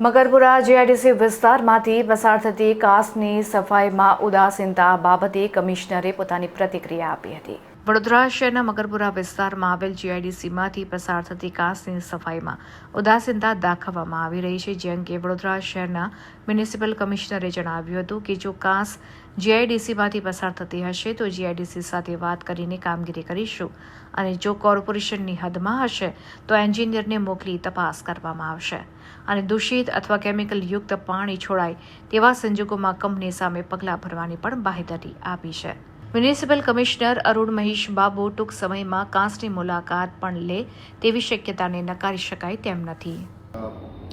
Makarpura GIDC વિસ્તારમાંથી પસાર થતી કાસની સફાઈમાં ઉદાસીનતા બાબતે કમિશનરે પોતાની પ્રતિક્રિયા આપી હતી. વડોદરા શહેરના મકરપુરા વિસ્તારમાં આવેલ જીઆઈડીસીમાંથી પસાર થતી કાસની સફાઈમાં ઉદાસીનતા દાખવવામાં આવી રહી છે. જે અંગે વડોદરા શહેરના મ્યુનિસિપલ કમિશનરે જણાવ્યું હતું કે જો કાસ જીઆઈડીસીમાંથી પસાર થતી હશે તો જીઆઈડીસી સાથે વાત કરીને કામગીરી કરીશું અને જો કોર્પોરેશનની હદમાં હશે તો એન્જિનિયરને મોકલી તપાસ કરવામાં આવશે. અને દૂષિત અથવા કેમિકલ યુક્ત પાણી છોડાય તેવા સંજોગોમાં કંપની સામે પગલાં ભરવાની પણ બાહેધરી આપી છે. મ્યુનિસિપલ કમિશનર અરુણ મહેશ બાબુ ટૂંક સમયમાં કાંસની મુલાકાત પણ લે તેવી શક્યતાને નકારી શકાય તેમ નથી.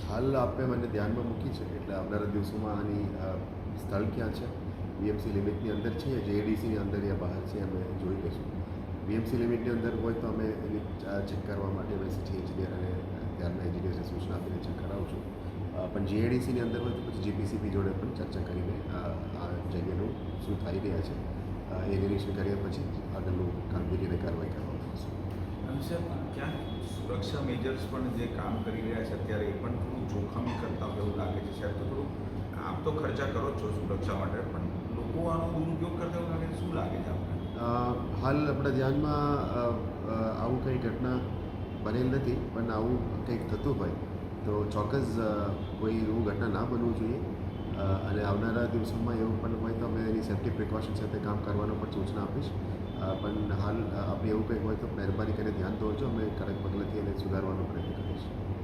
હાલ આપે મને ધ્યાનમાં મૂકી છે એટલે આવનારા દિવસોમાં આની સ્થળ ક્યાં છે? બીએમસી લિમિટની અંદર છે જેએડીસીની અંદર યા બહાર છે અમે જોઈ લઈશું. બીએમસી લિમિટની અંદર હોય તો અમે એની ચેક કરવા માટે મેસેજ એન્જિનિયર અને ત્યારના એન્જિનિયરને સૂચના આપીને ચેક કરાવશું. છું પણ જીએડીસીની અંદર હોય તો પછી જીપીસીપી જોડે પણ ચર્ચા કરીને આ જગ્યાનું શું થઈ રહ્યા છે. એ નિરીક્ષણ કર્યા પછી આગળનું કામગીરી અને કાર્યવાહી કરવામાં આવશે. ક્યાંક સુરક્ષા મેજર્સ પણ જે કામ કરી રહ્યા છે અત્યારે એ પણ થોડું જોખમી કરતા હોય એવું લાગે છે. સાહેબ તો થોડું આમ તો ખર્ચા કરો જ છો સુરક્ષા માટે પણ લોકો આનો દુરુપયોગ કરતા એવું લાગે શું લાગે છે આપણે હાલ આપણા ધ્યાનમાં આવું કંઈ ઘટના બનેલ નથી પણ આવું કંઈક થતું હોય તો ચોક્કસ કોઈ એવું ઘટના ના બનવું જોઈએ. અને આવનારા દિવસોમાં એવું પણ હોય તો અમે એની સેફ્ટી પ્રિકોશન સાથે કામ કરવાનો પણ સૂચના આપીશ. પણ હાલ આપણે એવું કંઈક હોય તો મહેરબાની કરીને ધ્યાન દોરજો. અમે કડક પગલાંથી એને સુધારવાનો પ્રયત્ન કરીશું.